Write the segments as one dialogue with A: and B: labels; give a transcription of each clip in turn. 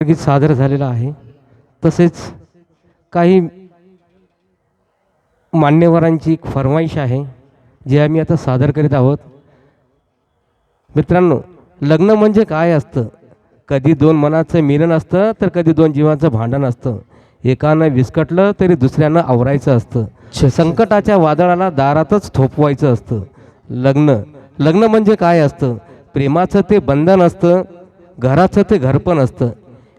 A: गीत सादर झालेलं आहे. तसेच काही मान्यवरांची एक फरमाईश आहे जी आम्ही आता सादर करीत आहोत. मित्रांनो लग्न म्हणजे काय असतं? कधी दोन मनाचं मिलन असतं तर कधी दोन जीवाचं भांडण असतं. एकानं विस्कटलं तरी दुसऱ्यानं आवरायचं असतं. संकटाच्या वादळाला दारातच थोपवायचं असतं. लग्न लग्न म्हणजे काय असतं? प्रेमाचं ते बंधन असतं घराचं ते घरपण असतं.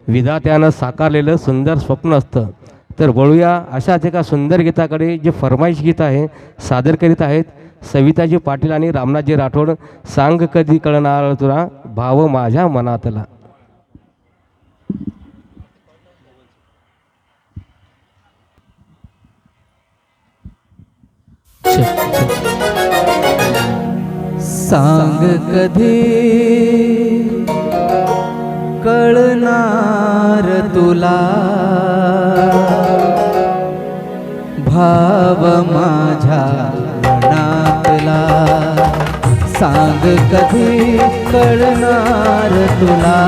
A: विधात्यानं साकारलेलं सुंदर स्वप्न असतं. तर वळूया अशाच एका सुंदर गीताकडे जे फरमाईश गीत आहे सादर करीत आहेत सविताजी पाटील आणि रामनाथजी राठोड सांग कधी कळणार तुला भाव माझ्या मनातला.
B: सांग कधी तुला. भाव माझ्या मनातला. सांग कधी कळणार तुला?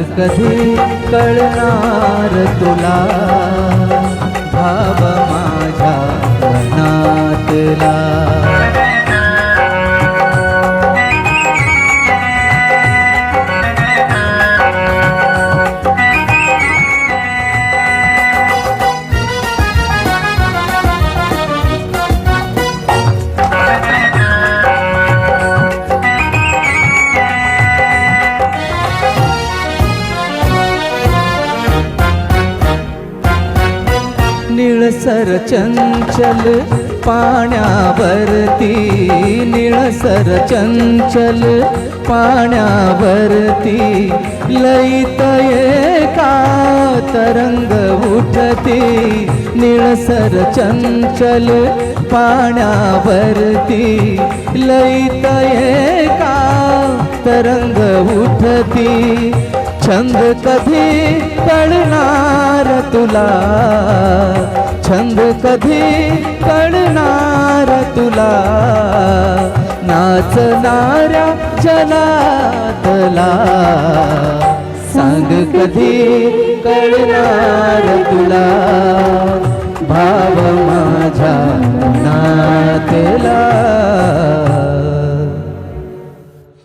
C: कधी
B: कळणार तुला? भाव माझ्या मनातला. निळसर चंचल पाण्यावरती निळसर चंचल पाण्यावरती लईत एका तरंग उठती? निळसर चंचल पाण्यावरती लईत एका तरंग उठती? छंद कधी कळणार तुला? छंद कधी कळणार तुला? नाचणाऱ्या जलातला सांग कधी कळणार तुला? भा